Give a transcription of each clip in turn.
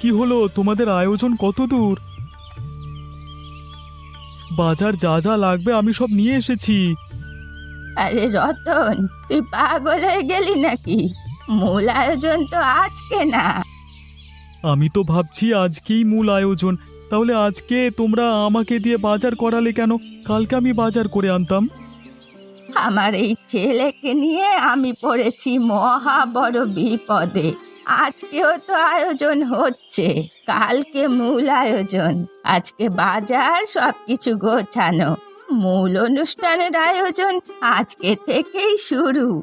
কি হলো? তোমাদের আয়োজন কত দূর? বাজার যা যা লাগবে আমি সব নিয়ে এসেছি। আরে রতন তুই পাগল হয়ে গেলি নাকি? মূল আয়োজন তো আজকে না। আমি তো ভাবছি আজকেই মূল আয়োজন। তাহলে আজকে তোমরা আমাকে দিয়ে বাজার করালে কেন? কালকে আমি বাজার করে আনতাম। আমার এই ছেলেকে নিয়ে আমি পড়েছি মহা বড় বিপদে। আজকেও তো আয়োজন হচ্ছে। কালকে মূল আয়োজন। আজকে বাজার সব কিছু গোছানো। মূল অনুষ্ঠানের আয়োজন আজকে থেকেই শুরু।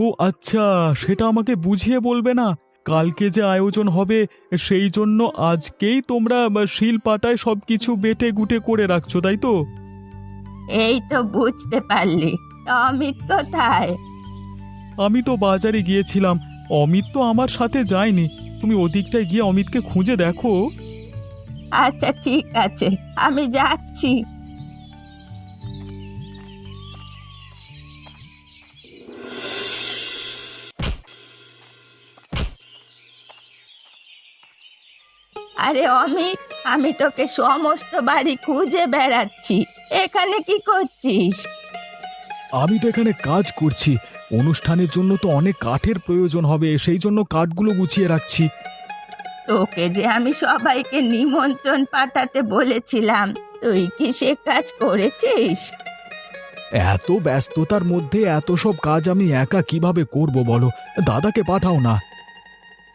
ও আচ্ছা সেটা আমাকে বুঝিয়ে বলবে না? কালকে যে আয়োজন হবে সেই জন্য আজকেই তোমরা শিল পাতায় সব কিছু বেটে গুটে করে রাখছো তাই তো? এই তো বুঝতে পারলি। অমিত কোথায়? আমি তো বাজারে গিয়েছিলাম। অমিত তো আমার সাথে যায়নি। তুমি ওদিকটায় গিয়ে অমিতকে খুঁজে দেখো। আচ্ছা ঠিক আছে আমি যাচ্ছি। আরে অমিত আমি তোকে সমস্ত বাড়ি খুঁজে বেড়াচ্ছি। এখানে কি করছিস? আমি তো এখানে কাজ করছি। অনুষ্ঠানের জন্য তো অনেক কাঠের প্রয়োজন হবে সেই জন্য কাঠগুলো গুছিয়ে রাখছি। তোকে যে আমি সবাইকে নিমন্ত্রণ পাঠাতে বলেছিলাম তুই কি সে কাজ করেছিস? এত ব্যস্ততার মধ্যে এত সব কাজ আমি একা কীভাবে করব বলো? দাদাকে পাঠাও না।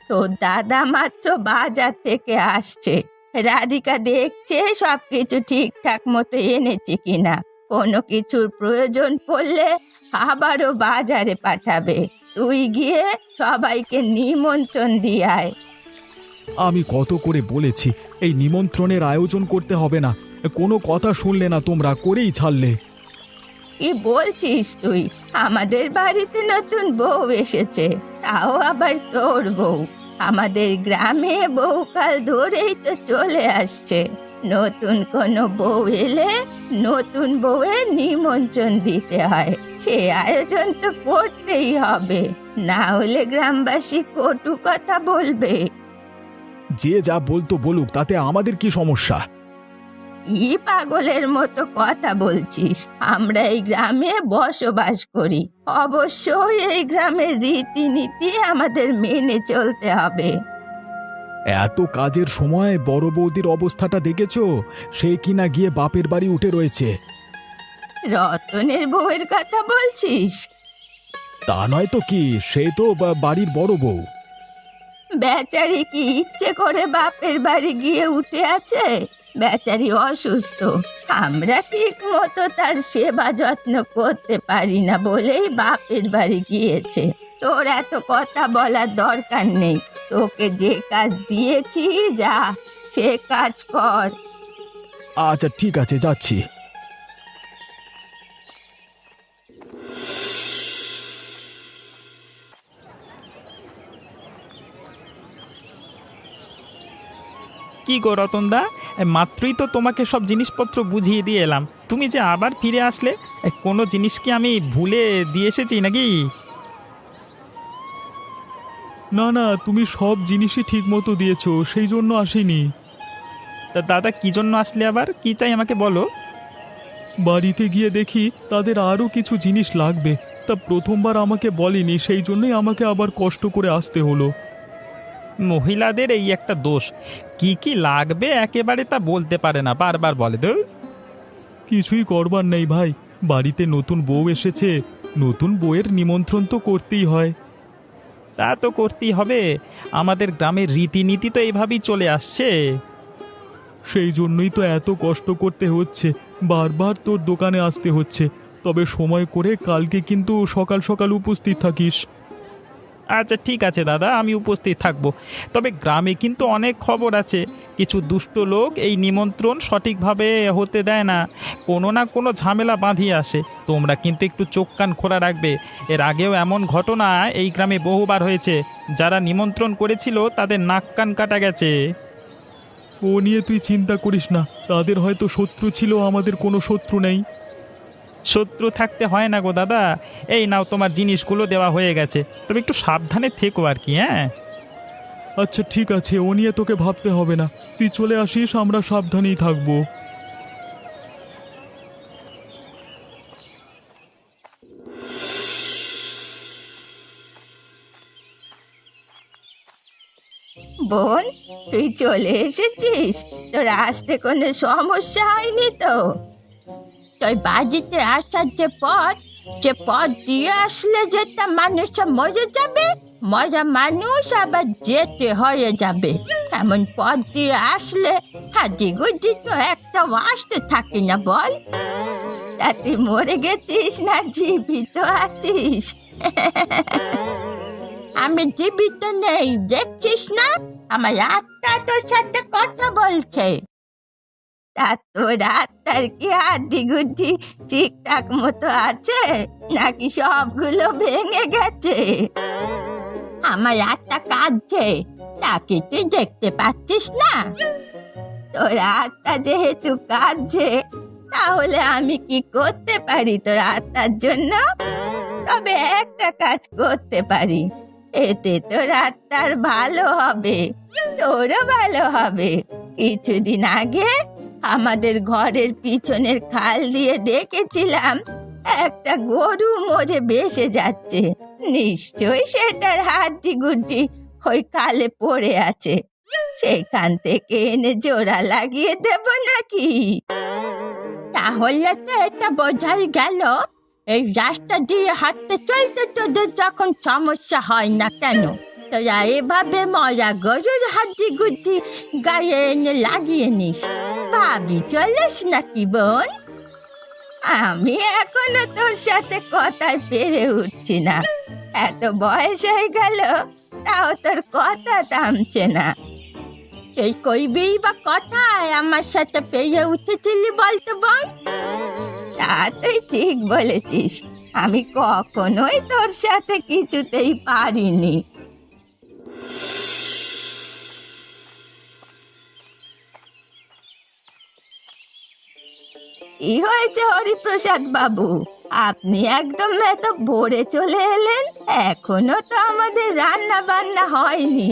তো দাদা মাত্র বাজার থেকে আসছে। রাধিকা দেখছে সব কিছু ঠিকঠাক মতো এনেছে কিনা। কোনো কিছুর প্রয়োজন পড়লে আবারও বাজারে পাঠাবে। তুই গিয়ে সবাইকে নিমন্ত্রণ দিয়ে আয়। আমি কত করে বলেছি এই নিমন্ত্রণের আয়োজন করতে হবে না। কোনো কথা শুনলে না তোমরা করেই ছাড়লে। কি বলছিস তুই? আমাদের বাড়িতে নতুন বউ এসেছে তাও আবার তোর বউ। আমাদের গ্রামে বহুকাল ধরেই তো চলে আসছে। নতুন কোনো বউ এলে নতুন বউয়ের নিমন্ত্রণ দিতে হয়। সে আয়োজন তো করতেই হবে। না হলে গ্রামবাসী কটু কথা বলবে। যে যা বলতো বলুক তাতে আমাদের কি সমস্যা? কি পাগলের মতো কথা বলছিস? আমরা এই গ্রামে বসবাস করি। অবশ্যই এই গ্রামের রীতিনীতি আমাদের মেনে চলতে হবে। এত কাজের সময় বড় বৌদির অবস্থাটা দেখেছ? সে কিনা গিয়ে বাপের বাড়ি উঠে রয়েছে। রতনের বউয়ের কথা বলছিস? তা নয় তো কি সে তো বা- বাড়ির বড় বউ। বেচারি কি ইচ্ছে করে বাপের বাড়ি গিয়ে উঠে আছে? বেচারি অসুস্থ। আমরা ঠিক মতো তার সেবা যত্ন করতে পারি না বলেই বাপের বাড়ি গিয়েছে। তোর এত কথা বলার দরকার নেই। তোকে যে কাজ দিয়েছি যা সে কাজ কর। আচ্ছা ঠিক আছে যাচ্ছি। কি গো রতনদা? এ, মাত্রই তো তোমাকে সব জিনিসপত্র বুঝিয়ে দিয়ে এলাম। তুমি যে আবার ফিরে আসলে কোনো জিনিস কি আমি ভুলে দিয়ে এসেছি নাকি? না না তুমি সব জিনিসই ঠিক মতো দিয়েছ সেই জন্য আসিনি। তা দাদা কি জন্য আসলে আবার? কি চাই আমাকে বলো? বাড়িতে গিয়ে দেখি তাদের আরও কিছু জিনিস লাগবে। তা প্রথমবার আমাকে বলেনি সেই জন্যই আমাকে আবার কষ্ট করে আসতে হলো। মহিলাদের এই একটা দোষ। কি কি লাগবে একেবারে তা বলতে পারে না বারবার বলে তো কিছুই করবার নেই ভাই বাড়িতে নতুন বউ এসেছে নতুন বউয়ের নিমন্ত্রণ তো করতেই হয়। তা তো করতেই হবে। আমাদের গ্রামের রীতিনীতি তো এভাবেই চলে আসছে। সেই জন্যই তো এত কষ্ট করতে হচ্ছে। বারবার তোর দোকানে আসতে হচ্ছে। তবে সময় করে কালকে কিন্তু সকাল সকাল উপস্থিত থাকিস। আচ্ছা ঠিক আছে দাদা, আমি উপস্থিত থাকব। তবে গ্রামে কিন্তু অনেক খবর আছে। কিছু দুষ্ট লোক এই নিমন্ত্রণ সঠিকভাবে হতে দেয় না। কোনো না কোনো ঝামেলা বাঁধিয়ে আসে। তোমরা কিন্তু একটু চোখ কান খোলা রাখবে। এর আগেও এমন ঘটনা এই গ্রামে বহুবার হয়েছে। যারা নিমন্ত্রণ করেছিল, তাদের নাক কান কাটা গেছে। ও নিয়ে তুই চিন্তা করিস না। তাদের হয়তো শত্রু ছিল, আমাদের কোনো শত্রু নেই। শত্রু থাকতে হয় না গো দাদা। এই নাও তোমার জিনিসগুলো দেওয়া হয়ে গেছে। তবে একটু সাবধানে থেকো আর কি হ্যাঁ? আচ্ছা ঠিক আছে ও নিয়ে তোকে ভাবতে হবে না। তুই চলে আসিস আমরা সাবধানেই থাকব। বোন তুই চলে এসেছিস? তোর আসতে কোনো সমস্যা হয়নি তো? তোর বাড়িতে আসার যে পথ যে পথ দিয়ে আসলে যেটা মানুষ মরে যাবে, মরা মানুষ আবার যেতে হয়ে যাবে। এমন পথ দিয়ে আসলে হাজি গুজি তো একটা আসতে থাকে না বল। তা তুই মরে গেছিস না, জীবিত আছিস? আমি জীবিত নেই, দেখছিস না? আমার আত্মা তোর সাথে কথা বলছে। তা তোর আত্মার কি হাড্ডি গুড্ডি ঠিকঠাক মতো আছে? নাকি সবগুলো ভেঙে গেছে? আমার আত্মা কাঁদছে তাকে তুই দেখতে পাচ্ছিস না? তোর আত্মা যেহেতু কাঁদছে, তাহলে আমি কি করতে পারি তোর আত্মার জন্য? তবে একটা কাজ করতে পারি, এতে তোর আত্মার ভালো হবে, তোরও ভালো হবে। কিছুদিন আগে আমাদের ঘরের পিছনের খাল দিয়ে দেখেছিলাম, একটা গরু মরে বেসে যাচ্ছে। নিশ্চয়ই সেটার হাড্ডি গুড্ডি ওই খালে পড়ে আছে। সেখান থেকে এনে জোড়া লাগিয়ে দেব নাকি? তাহলে তো এটা বোঝাই গেল, এই রাস্তা দিয়ে হাঁটতে চলতে তোদের যখন সমস্যা হয় না কেন? তোরা এভাবে মরা গরুর হাড্ডি গুড্ডি গায়ে এনে লাগিয়ে নিস ভাবি চলিস নাকি বোন আমি এখনও তোর সাথে কথায় পেরে উঠছি না এত বয়স হয়ে গেল তাও তোর কথা থামছে না এই কইবি বা কথায় আমার সাথে পেয়ে উঠেছিলি বলতো বোন তা তুই ঠিক বলেছিস আমি কখনোই তোর সাথে কিছুতেই পারিনি কি হয়েছে হরিপ্রসাদ বাবু? আপনি একদম এত ভোরে চলে এলেন এখনও তো আমাদের রান্না বান্না হয়নি।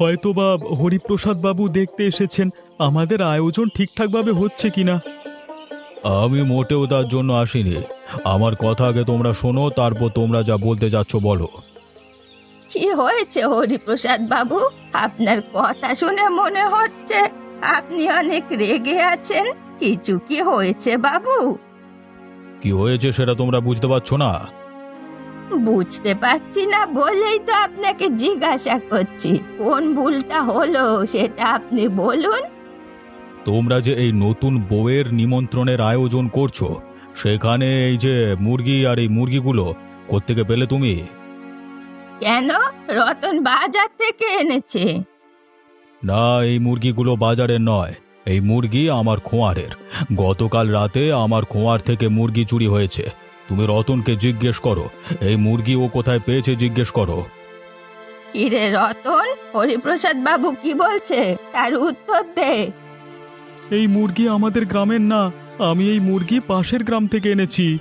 হয়তো বা হরিপ্রসাদ বাবু দেখতে এসেছেন আমাদের আয়োজন ঠিকঠাকভাবে হচ্ছে কিনা? আমি মোটেও তার জন্য আসিনি। আমার কথা আগে তোমরা শোনো তারপর তোমরা যা বলতে যাচ্ছ বলো। হয়েছে হরিপ্রসাদ বাবু? আপনার কথা শুনে মনে হচ্ছে আপনি অনেক রেগে আছেন। কিছু কি হয়েছে বাবু? কি হয়েছে সেটা তোমরা বুঝতে পারছ না? বুঝতে পারছি না বলেই তো আপনাকে জিজ্ঞাসা করছি। কোন ভুলটা হলো সেটা আপনি বলুন। তোমরা যে এই নতুন বউয়ের নিমন্ত্রণের আয়োজন করছ সেখানে এই যে মুরগি আর এই মুরগিগুলো কোত্থেকে পেলে তুমি? কেন? রতন বাজার থেকে এনেছে। না এই মুরগিগুলো বাজারের নয়। এই মুরগি আমার খোঁয়ারের। গতকাল রাতে আমার খোঁয়ার থেকে মুরগি চুরি হয়েছে। তুমি রতনকে জিজ্ঞেস করো। এই মুরগি ও কোথায় পেয়েছে জিজ্ঞেস করো। কিরে রতন? হরিপ্রসাদ বাবু কি বলছে? তার উত্তর দে। এই মুরগি আমাদের গ্রামের না। আমি এই মুরগি পাশের গ্রাম থেকে এনেছি।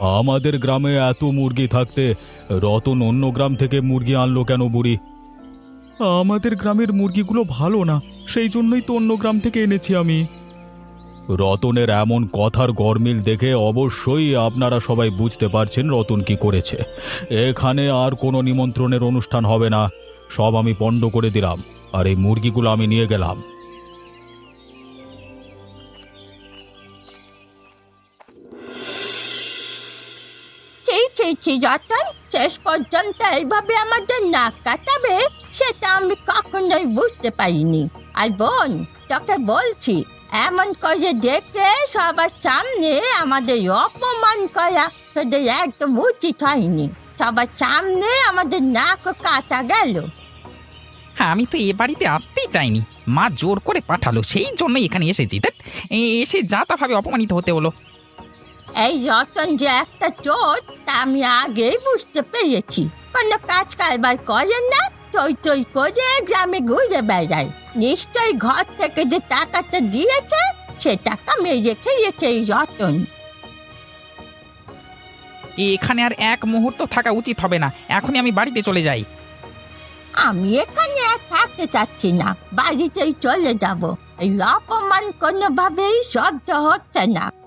আমাদের গ্রামে এত মুরগি থাকতে রতন অন্য গ্রাম থেকে মুরগি আনলো কেন বুড়ি? আমাদের গ্রামের মুরগিগুলো ভালো না সেই জন্যই তো অন্য গ্রাম থেকে এনেছি আমি। রতনের এমন কথার গরমিল দেখে অবশ্যই আপনারা সবাই বুঝতে পারছেন রতন কি করেছে। এখানে আর কোনো নিমন্ত্রণের অনুষ্ঠান হবে না। সব আমি পণ্ড করে দিলাম আর এই মুরগিগুলো আমি নিয়ে গেলাম। ছি ছি ছি শেষ পর্যন্ত এইভাবে আমাদের নাক কাটাবে সেটা আমি কখনোই বুঝতে পারিনি। আর বোন তোকে বলছি এমন করে দেখে সবার সামনে আমাদের অপমান করা তোদের একদম উচিত হয়নি। সবার সামনে আমাদের নাক কাটা গেল। আমি তো এ বাড়িতে আসতেই চাইনি। মা জোর করে পাঠালো সেই জন্য এখানে এসেছি। ধ্যাৎ, এ- এসে যা তা ভাবে অপমানিত হতে হলো। এই রতন যে একটা চোর তা আমি আগেই বুঝতে পেরেছি। কোনো কাজ কারবার করেন না টই টই করে গ্রামে ঘুরে বেড়ায় নিশ্চয়ই ঘর থেকে যে টাকাটা দিয়েছে সে টাকা মেরে খেয়েছে এই রতন। এখানে আর এক মুহূর্ত থাকা উচিত হবে না। এখনই আমি বাড়িতে চলে যাই। আমি এখানে আর থাকতে চাচ্ছি না বাড়িতেই চলে যাব। এই অপমান কোনোভাবেই সহ্য হচ্ছে না।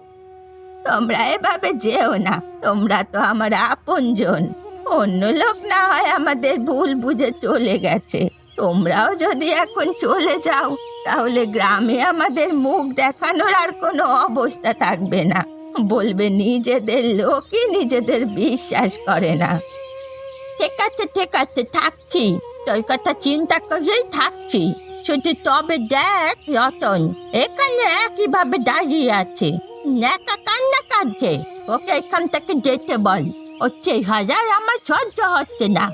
তোমরা এভাবে যেও না, তোমরা তো আমার আপনজন। অন্য লোক না হয় আমাদের ভুল বুঝে চলে গেছে। তোমরাও যদি এখন চলে যাও, তাহলে গ্রামে আমাদের মুখ দেখানোর আর কোনো অবস্থা থাকবে না। বলবে নিজেদের লোকই নিজেদের বিশ্বাস করে না। ঠিক আছে ঠিক আছে, থাকছি। তোর কথা চিন্তা করেই থাকছি। শুধু তবে দেখ রতন, এখানে একইভাবে দাঁড়িয়ে আছে। নেকা কান্না কাঁদছে ওকে এখান থেকে যেতে বল। হচ্ছে হাজার আমার সহ্য হচ্ছে না।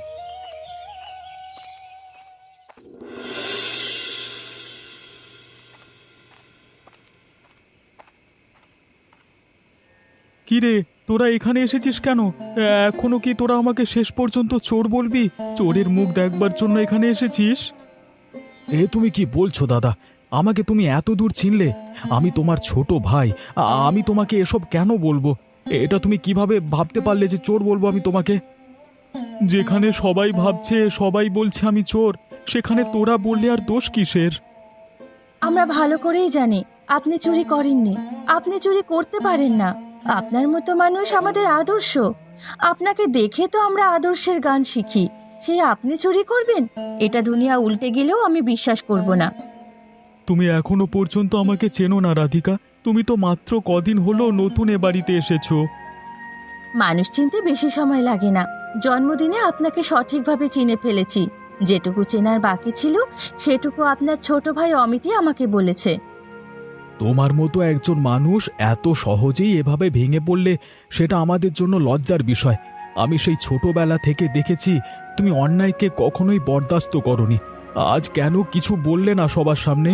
কি রে তোরা এখানে এসেছিস কেন? এখনও কি তোরা আমাকে শেষ পর্যন্ত চোর বলবি? চোরের মুখ দেখবার জন্য এখানে এসেছিস? এ তুমি কি বলছো দাদা? আমাকে তুমি এত দূর চিনলে? আমি তোমার ছোট ভাই। আমি তোমাকে এসব কেন বলব? এটা তুমি কীভাবে ভাবতে পারলে যে চোর বলব আমি তোমাকে? যেখানে সবাই ভাবছে, সবাই বলছে আমি চোর, সেখানে তোরা বললে আর দোষ কিসের? আমরা ভালো করেই জানি, আপনি চুরি করেননি। আপনি চুরি করতে পারেন না। আপনার মতো মানুষ আমাদের আদর্শ। আপনাকে দেখে তো আমরা আদর্শের গান শিখি। সে আপনি চুরি করবেন? এটা দুনিয়া উল্টে গেলেও আমি বিশ্বাস করব না। তুমি এখনও পর্যন্ত আমাকে চেনো না রাধিকা। তুমি তো মাত্র কদিন হলো নতুন এ বাড়িতে এসেছ। মানুষ চিনতে বেশি সময় লাগে না। জন্মদিনে আপনাকে সঠিকভাবে চিনে ফেলেছি। যেটুকু চেনার বাকি ছিল সেটুকু আপনার ছোট ভাই অমিতই আমাকে বলেছে। তোমার মতো একজন মানুষ এত সহজেই এভাবে ভেঙে পড়লে সেটা আমাদের জন্য লজ্জার বিষয়। আমি সেই ছোটবেলা থেকে দেখেছি তুমি অন্যায়কে কখনোই বরদাস্ত করনি। আজ কেন কিছু বললে না সবার সামনে?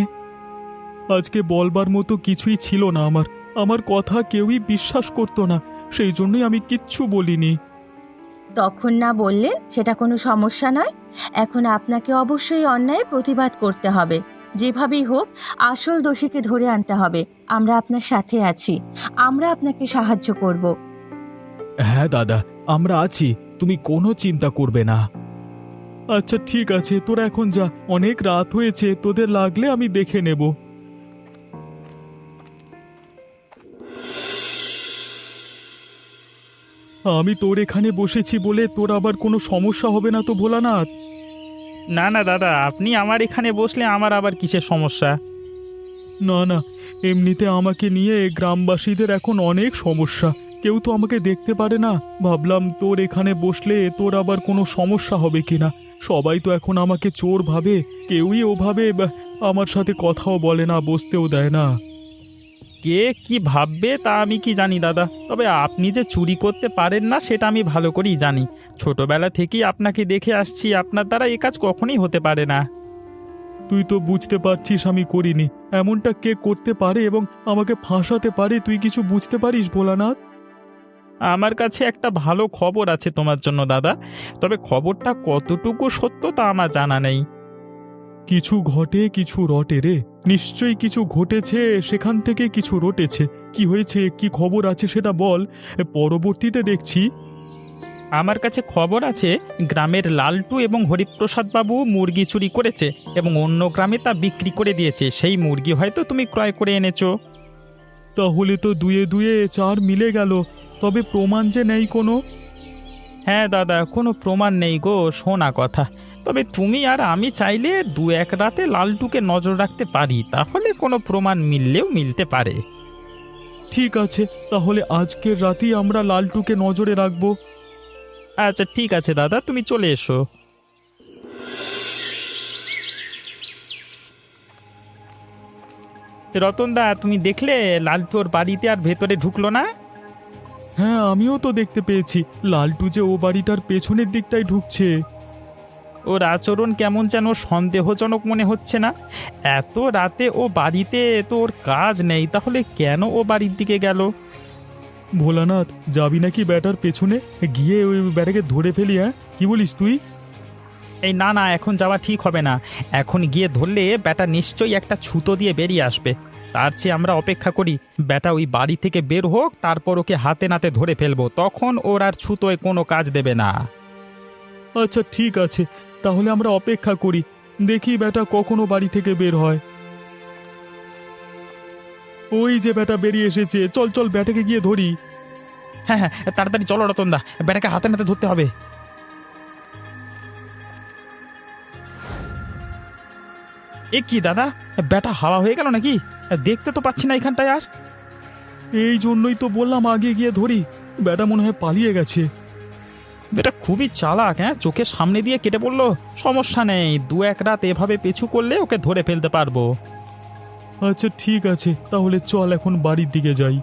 আজকে বলবার মতো কিছুই ছিল না আমার। আমার কথা কেউই বিশ্বাস করতো না। সেই জন্যই আমি কিচ্ছু বলিনি। তখন না বললে সেটা কোনো সমস্যা নয়। এখন আপনাকে অবশ্যই অন্যায়ের প্রতিবাদ করতে হবে। যেভাবেই হোক আসল দোষীকে ধরে আনতে হবে। আমরা আপনার সাথে আছি। আমরা আপনাকে সাহায্য করব। হ্যাঁ দাদা আমরা আছি। তুমি কোনো চিন্তা করবে না। আচ্ছা ঠিক আছে। তোরা এখন যা। অনেক রাত হয়েছে। তোদের লাগলে আমি দেখে নেব। আমি তোর এখানে বসেছি বলে তোর আবার কোনো সমস্যা হবে না তো ভোলানাথ? না না দাদা আপনি আমার এখানে বসলে আমার আবার কিসের সমস্যা? না না এমনিতে আমাকে নিয়ে গ্রামবাসীদের এখন অনেক সমস্যা। কেউ তো আমাকে দেখতে পারে না। ভাবলাম তোর এখানে বসলে তোর আবার কোনো সমস্যা হবে কিনা। সবাই তো এখন আমাকে চোর ভাবে কেউই ওভাবে আমার সাথে কথাও বলে না বসতেও দেয় না। কে কি ভাববে তা আমি কি জানি দাদা। তবে আপনি যে চুরি করতে পারেন না সেটা আমি ভালো করেই জানি। ছোটবেলা থেকেই আপনাকে দেখে আসছি আপনার দ্বারা এ কাজ কখনোই হতে পারে না। তুই তো বুঝতে পারছিস আমি করিনি। এমনটা কে করতে পারে এবং আমাকে ফাঁসাতে পারে তুই কিছু বুঝতে পারিস ভোলানাথ? আমার কাছে একটা ভালো খবর আছে তোমার জন্য দাদা। তবে খবরটা কতটুকু সত্য তা আমার জানা নেই। কিছু ঘটে কিছু রটে রে। নিশ্চয়ই কিছু ঘটেছে সেখান থেকে কিছু রটেছে। কি হয়েছে কি খবর আছে সেটা বল। পরবর্তীতে দেখছি। আমার কাছে খবর আছে গ্রামের লালটু এবং হরিপ্রসাদ বাবু মুরগি চুরি করেছে এবং অন্য গ্রামে তা বিক্রি করে দিয়েছে। সেই মুরগি হয়তো তুমি ক্রয় করে এনেছো। তাহলে তো দুয়ে দুয়ে চার মিলে গেল। তবে প্রমাণ যে নেই কোনো? হ্যাঁ দাদা কোনো প্রমাণ নেই গো শোনা কথা। তবে তুমি আর আমি চাইলে দু এক রাতে লালটুকে নজর রাখতে পারি তাহলে কোনো প্রমাণ মিললেও মিলতে পারে। ঠিক আছে তাহলে আজকের রাতেই আমরা লালটুকে নজরে রাখব। আচ্ছা ঠিক আছে দাদা তুমি চলে এসো। রতনদা তুমি দেখলে লালটু ওর বাড়িতে আর ভেতরে ঢুকলো না? হ্যাঁ আমিও তো দেখতে পেয়েছি। লালটু যে ও বাড়িটার পেছনের দিকটাই ঢুকছে। ওর আচরণ কেমন যেন সন্দেহজনক মনে হচ্ছে না। এত রাতে ও বাড়িতে তো ওর কাজ নেই তাহলে কেন ও বাড়ির দিকে গেল? ভোলানাথ যাবি নাকি ব্যাটার পেছনে? গিয়ে ওই ব্যাটাকে ধরে ফেলি হ্যাঁ? কি বলিস তুই? এই না না এখন যাওয়া ঠিক হবে না। এখন গিয়ে ধরলে ব্যাটা নিশ্চয়ই একটা ছুতো দিয়ে বেরিয়ে আসবে। তার চেয়ে আমরা অপেক্ষা করি। ব্যাটা ওই বাড়ি থেকে বের হোক তারপর ওকে হাতে নাতে ধরে ফেলব। তখন ওর আর ছুতোয় কোনো কাজ দেবে না। আচ্ছা ঠিক আছে। তাহলে আমরা অপেক্ষা করি। দেখি বেটা কখনো বাড়ি থেকে বের হয়। ওই যে বেটা বেরিয়ে এসেছে। চল চল ব্যাটাকে গিয়ে ধরি। হ্যাঁ হ্যাঁ তাড়াতাড়ি চলো রতনদা। বেটাকে হাতে নাতে ধরতে হবে। এ কি দাদা? বেটা হাওয়া হয়ে গেল নাকি? দেখতে তো পাচ্ছি না এখানটায় আর। এই জন্যই তো বললাম আগে গিয়ে ধরি। বেটা মনে হয় পালিয়ে গেছে। বেটা খুবই চালাক হ্যাঁ? চোখের সামনে দিয়ে কেটে পড়ল সমস্যা নেই দু এক রাত এভাবে পেছু করলে ওকে ধরে ফেলতে পারব। আচ্ছা ঠিক আছে তাহলে চল এখন বাড়ির দিকে যাই।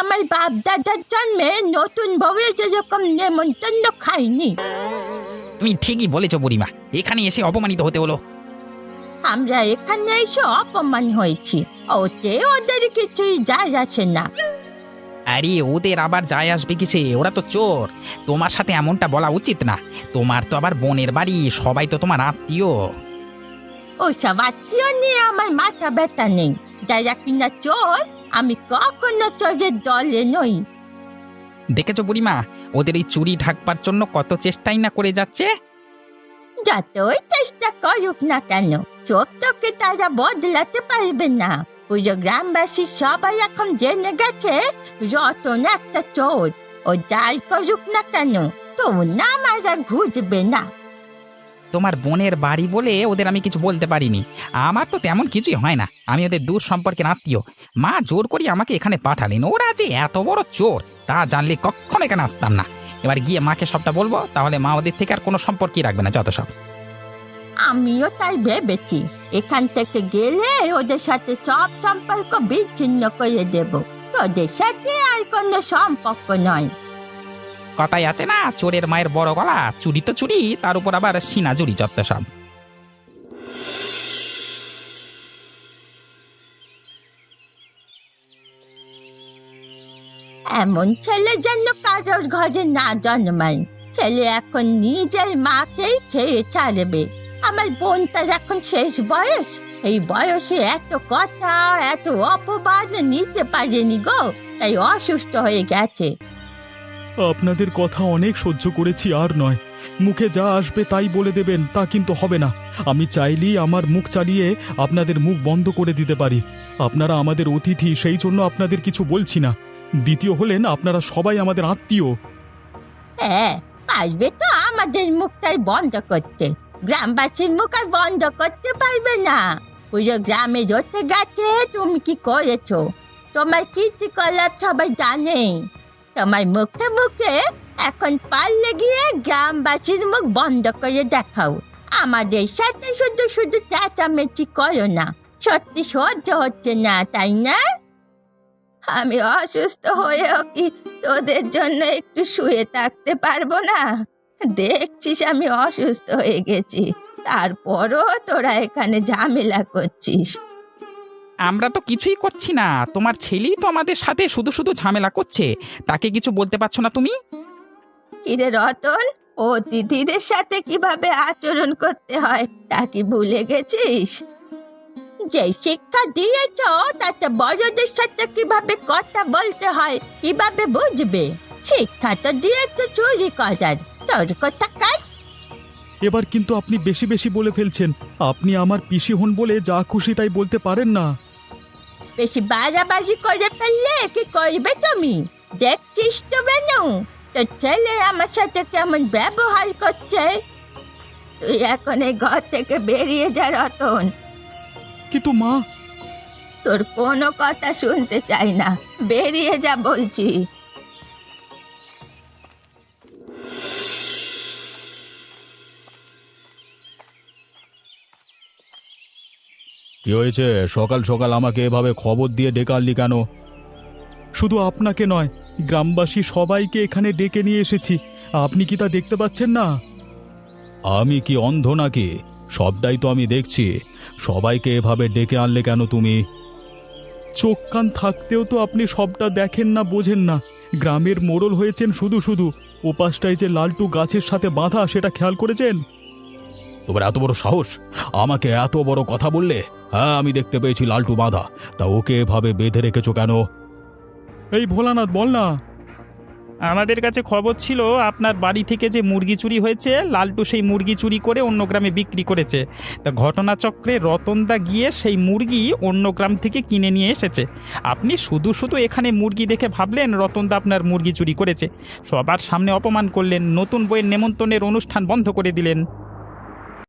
আমার বাপ দাদার জন্মে নতুন বউয়ের যেরকম নেমন্তন্ন খাইনি। তুমি ঠিকই বলেছ বুড়িমা এখানে এসে অপমানিত হতে হলো। আমরা এখানে এসে অপমান হয়েছি। ওতে ওদের কিছুই যায় আসে না। আরে ওদের আবার যায় আসবে কিসে? ওরা তো চোর। তোমার সাথে এমনটা বলা উচিত না। তোমার তো আবার বোনের বাড়ি সবাই তো তোমার আত্মীয়। ও ওসব আত্মীয় নিয়ে আমার মাথা ব্যথা নেই। যারা কিনা চোর আমি কখনো চোরের দলে নই। দেখেছ বুড়িমা ওদের এই চুরি ঢাকবার জন্য কত চেষ্টাই না করে যাচ্ছে? যতই চেষ্টা করুক না কেন, সত্যকে তারা বদলাতে পারবে না। পুরো গ্রামবাসী সবাই এখন জেনে গেছে, রতন একটা চোর। ও যাই করুক না কেন তো নাম আর আর ঘুরবে না। তোমার বোনের বাড়ি বলে ওদের আমি কিছু বলতে পারিনি। আমার তো তেমন কিছুই হয় না। আমি ওদের দূর সম্পর্কের আত্মীয়। মা জোর করি আমাকে এখানে পাঠালেন। ওরা যে এত বড় চোর, তা জানলে কখনো এখানে আসতাম না। এবার গিয়ে মাকে সবটা বলব তাহলে মা ওদের থেকে আর কোনো সম্পর্কই রাখবে না যত সব। আমিও তাই ভেবেছি। এখান থেকে গেলে ওদের সাথে সব সম্পর্ক বিচ্ছিন্ন করে দেব। তোদের সাথে আর কোনো সম্পর্ক নয়। কথাই আছে না চোরের মায়ের বড় গলা চুরি তো চুরি তার উপর আবার সিনা জুড়ি যত সব। এমন ছেলে যেন কারোর ঘরে না জন্মায়। ছেলে এখন নিজের মাকেই খেয়ে ছাড়বে। আমার বোন বোনটার এখন শেষ বয়স। এই বয়সে এত কথা, এত অপবাদ নিতে পারেনি গো, তাই অসুস্থ হয়ে গেছে। আপনাদের কথা অনেক সহ্য করেছি আর নয়। মুখে যা আসবে তাই বলে দেবেন, তা কিন্তু হবে না। আমি চাইলেই আমার মুখ চালিয়ে আপনাদের মুখ বন্ধ করে দিতে পারি। আপনারা আমাদের অতিথি, সেই জন্য আপনাদের কিছু বলছি না। দ্বিতীয় হলেন আপনারা সবাই আমাদের আত্মীয়। হ্যাঁ পারবে তো আমাদের মুখটাই বন্ধ করতে। গ্রামবাসীর মুখ আর বন্ধ করতে পারবে না। পুরো গ্রামে ধরতে গেছে, তুমি কি করেছ? তোমার কীর্তিকলাপ সবাই জানে। তোমার মুখে মুখে এখন পারলে গিয়ে গ্রামবাসীর মুখ বন্ধ করে দেখাও। আমাদের সাথে শুধু শুধু চেঁচামেচি করো না। সত্যি সহ্য হচ্ছে না, তাই না? আমি অসুস্থ হয়েও কি তোদের জন্য একটু শুয়ে থাকতে পারব না? দেখছিস আমি অসুস্থ হয়ে গেছি তারপরও তোরা এখানে ঝামেলা করছিস। আমরা তো কিছুই করছি না তোমার ছেলেই তো আমাদের সাথে শুধু শুধু ঝামেলা করছে তাকে কিছু বলতে পারছ না তুমি? কিরে রতন অতিথিদের সাথে কীভাবে আচরণ করতে হয় তা কি ভুলে গেছিস? যে শিক্ষা দিয়েছ তাতে বড়দের সাথে কীভাবে কথা বলতে হয় কীভাবে বুঝবে? শিক্ষা তো দিয়েছ চুরি করার। তোর কথা কার? এবার কিন্তু আপনি বেশি বেশি বলে ফেলছেন। আপনি আমার পিসি হন বলে যা খুশি তাই বলতে পারেন না। বেশি বাজাবাজি করে ফেললে কি করবে তুমি? দেখছিস তো বেনু তোর ছেলে আমার সাথে কেমন ব্যবহার করছে? তুই এখন এই ঘর থেকে বেরিয়ে যা রতন। কিন্তু মা। তোর কোনো কথা শুনতে চাই না। বেরিয়ে যা বলছি। কি হয়েছে? সকাল সকাল আমাকে এভাবে খবর দিয়ে ডেকে আনলি কেন? শুধু আপনাকে নয় গ্রামবাসী সবাইকে এখানে ডেকে নিয়ে এসেছি। আপনি কি তা দেখতে পাচ্ছেন না? আমি কি অন্ধ নাকি? সবটাই তো আমি দেখছি। সবাইকে এভাবে ডেকে আনলে কেন তুমি? চোখ কান থাকতেও তো আপনি সবটা দেখেন না, বোঝেন না। গ্রামের মোড়ল হয়েছেন শুধু শুধু। ওপাশটায় যে লালটু গাছের সাথে বাঁধা, সেটা খেয়াল করেছেন? তোমার এত বড় সাহস? আমাকে এত বড় কথা বললে? হ্যাঁ আমি দেখতে পেয়েছি লালটু বাঁধা। তা ওকে এভাবে বেঁধে রেখেছো কেন? এই ভোলানাথ, বল না। আমাদের কাছে খবর ছিল, আপনার বাড়ি থেকে যে মুরগি চুরি হয়েছে, লালটু সেই মুরগি চুরি করে অন্য গ্রামে বিক্রি করেছে। তা ঘটনাচক্রে রতনদা গিয়ে সেই মুরগি অন্য গ্রাম থেকে কিনে নিয়ে এসেছে। আপনি শুধু শুধু এখানে মুরগি দেখে ভাবলেন রতনদা আপনার মুরগি চুরি করেছে। সবার সামনে অপমান করলেন, নতুন বইয়ের নেমন্তন্নের অনুষ্ঠান বন্ধ করে দিলেন।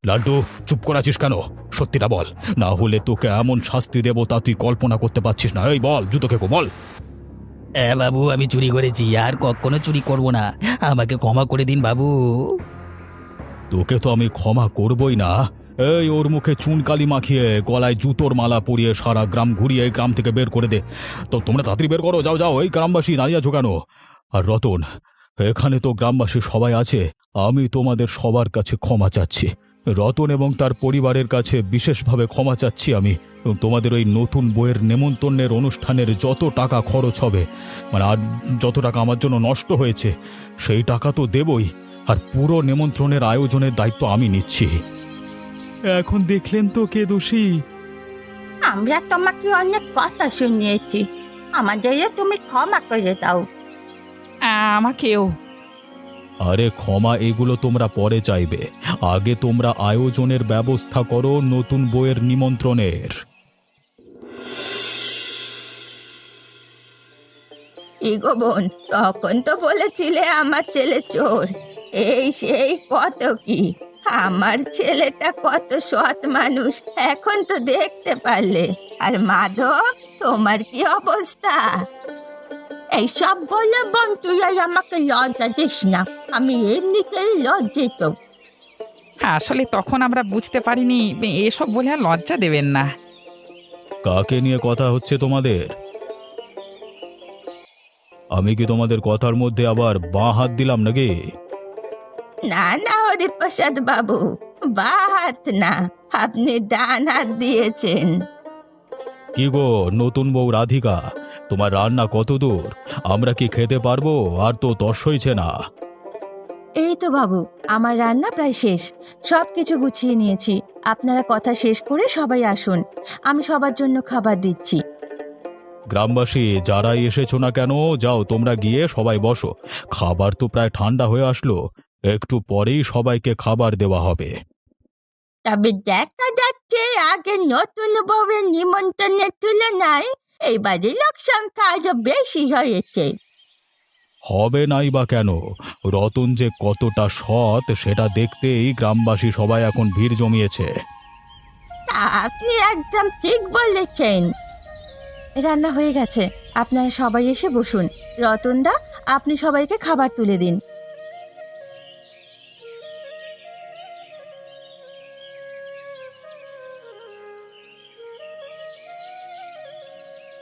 লাড্ডু চুপ করাছিস কেন? সত্যিটা বল। না হলে তোকে এমন শাস্তি দেবো তা তুই কল্পনা করতে পারছিস না। এই বল, জুতো কেকো বল। হ্যাঁ বাবু, আমি চুরি করেছি, আর কখনো চুরি করব না। আমাকে ক্ষমা করে দিন, বাবু। তোকে তো আমি ক্ষমা করবই না। এই ওর মুখে চুনকালি মাখিয়ে গলায় জুতোর মালা পরিয়ে সারা গ্রাম ঘুরিয়ে এই গ্রাম থেকে বের করে দে। তো তোমরা তাড়াতাড়ি বের করো, যাও যাও, এই গ্রামবাসী দাঁড়িয়ে আছো কেন? আর রতন, এখানে তো গ্রামবাসী সবাই আছে, আমি তোমাদের সবার কাছে ক্ষমা চাচ্ছি। রতন এবং তার পরিবারের কাছে বিশেষভাবে ক্ষমা চাচ্ছি আমি এবং তোমাদের ওই নতুন বইয়ের নেমন্তন্নের অনুষ্ঠানের যত টাকা খরচ হবে মানে আর যত টাকা আমার জন্য নষ্ট হয়েছে সেই টাকা তো দেবই আর পুরো নেমন্ত্রণের আয়োজনের দায়িত্ব আমি নিচ্ছি। এখন দেখলেন তো কে দোষী আমরা তোমাকে অনেক কথা শুনিয়েছি আমাদের তুমি ক্ষমা করে দাও। আমাকেও। আরে ক্ষমা এগুলো তোমরা পরে চাইবে। আগে তোমরা আয়োজনের ব্যবস্থা করো নতুন বইয়ের নিমন্ত্রণের। কি গো বোন তখন তো বলেছিলে আমার ছেলে চোর। এই সেই কত কি? আমার ছেলেটা কত সৎ মানুষ এখন তো দেখতে পারলে। আর মাধব তোমার কি অবস্থা? এইসব বলে বোন তুই আমাকে লজ্জা দিস না। আমি এমনিতেই লজ্জিত। আসলে তখন আমরা বুঝতে পারিনি এসব বলে আর লজ্জা দেবেন না। কাকে নিয়ে কথা হচ্ছে তোমাদের? আমি কি তোমাদের কথার মধ্যে আবার বাঁ হাত দিলাম নাকি? না না হরিপ্রসাদ বাবু বা হাত না আপনি ডান হাত দিয়েছেন। কি গো নতুন বউ রাধিকা তোমার রান্না কত দূর? আমরা কি খেতে পারব? আর তো হয়েছে না। এই তো বাবু আমার রান্না প্রায় শেষ। সব কিছু গুছিয়ে নিয়েছি। আপনারা কথা শেষ করে সবাই আসুন। আমি সবার জন্য খাবার দিচ্ছি। গ্রামবাসী যারাই এসেছ না কেন যাও তোমরা গিয়ে সবাই বসো। খাবার তো প্রায় ঠান্ডা হয়ে আসলো। একটু পরেই সবাইকে খাবার দেওয়া হবে। তবে দেখা যাচ্ছে আগে নতুন বউয়ের নিমন্ত্রণের তুলনায় এইবারে লোক সংখ্যা আরও বেশি হয়েছে। হবে নাই বা কেন? রতন যে কতটা সৎ, সেটা দেখতেই গ্রামবাসী সবাই এখন ভিড় জমিয়েছে। আপনি একদম ঠিক বলেছেন। রান্না হয়ে গেছে। আপনারা সবাই এসে বসুন। রতনদা, আপনি সবাইকে খাবার তুলে দিন।